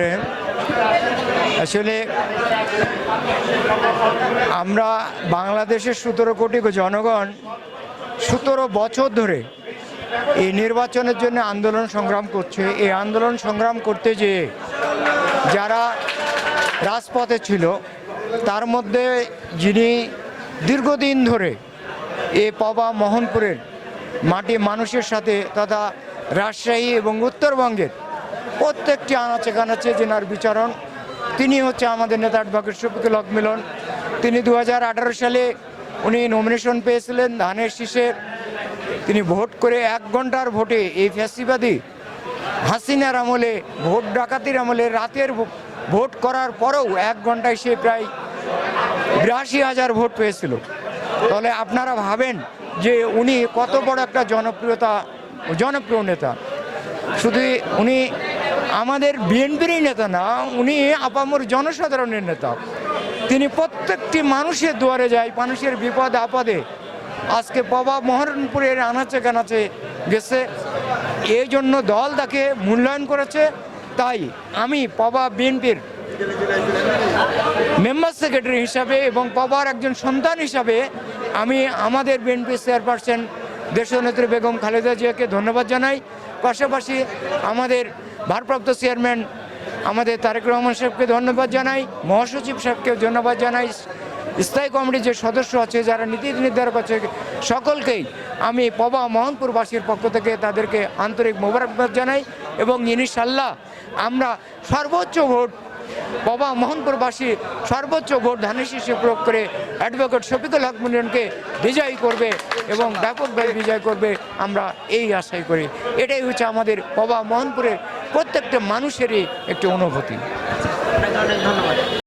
রহিম। আসলে আমরা বাংলাদেশের সতেরো কোটি জনগণ সতেরো বছর ধরে এই নির্বাচনের জন্য আন্দোলন সংগ্রাম করছে। এই আন্দোলন সংগ্রাম করতে যেয়ে যারা রাজপথে ছিল, তার মধ্যে যিনি দীর্ঘদিন ধরে এ পবা মোহনপুরের মাটি মানুষের সাথে তথা রাজশাহী এবং উত্তরবঙ্গের প্রত্যেকটি আনাচে কানাচে জেনার বিচারণ। তিনি হচ্ছে আমাদের নেতা অ্যাডভোকেট শফিকুল হক মিলন। তিনি দু হাজার আঠারো সালে উনি নমিনেশন পেয়েছিলেন ধানের শীষে। তিনি ভোট করে এক ঘণ্টার ভোটে এই ফ্যাসিবাদী হাসিনার আমলে, ভোট ডাকাতির আমলে রাতের ভোট করার পরেও এক ঘন্টায় সে প্রায় বিরাশি হাজার ভোট পেয়েছিল। তাহলে আপনারা ভাবেন যে উনি কত বড় একটা জনপ্রিয়তা, জনপ্রিয় নেতা। শুধু উনি আমাদের বিএনপিরই নেতা না, উনি আপামর জনসাধারণের নেতা। তিনি প্রত্যেকটি মানুষের দুয়ারে যায়, মানুষের বিপদ আপদে। আজকে বাবা মহারণপুরের আনাচে কানাচে গেছে। এই জন্য দল তাকে মূল্যায়ন করেছে। তাই আমি পবা বিএনপির মেম্বার সেক্রেটারি হিসাবে এবং পবার একজন সন্তান হিসাবে আমি আমাদের বিএনপি চেয়ারপারসন দেশনেত্রী বেগম খালেদা জিয়াকে ধন্যবাদ জানাই। পাশাপাশি আমাদের ভারপ্রাপ্ত চেয়ারম্যান আমাদের তারেক রহমান সাহেবকে ধন্যবাদ জানাই, মহাসচিব সাহেবকে ধন্যবাদ জানাই, স্থায়ী কমিটির যে সদস্য আছে, যারা নীতি নির্ধারক আছে, সকলকেই আমি পবা মোহনপুরবাসীর পক্ষ থেকে তাদেরকে আন্তরিক মোবারকবাদ জানাই এবং ইনশাল্লাহ আমরা সর্বোচ্চ ভোট বাবা মোহনপুরবাসী সর্বোচ্চ ভোট ধানের শীর্ষে প্রয়োগ করে অ্যাডভোকেট শফিকুল হক মুন্ডনকে বিজয়ী করবে এবং ব্যাপকভাবে বিজয় করবে, আমরা এই আশাই করি। এটাই হচ্ছে আমাদের বাবা মোহনপুরের প্রত্যেকটা মানুষেরই একটি অনুভূতি। ধন্যবাদ।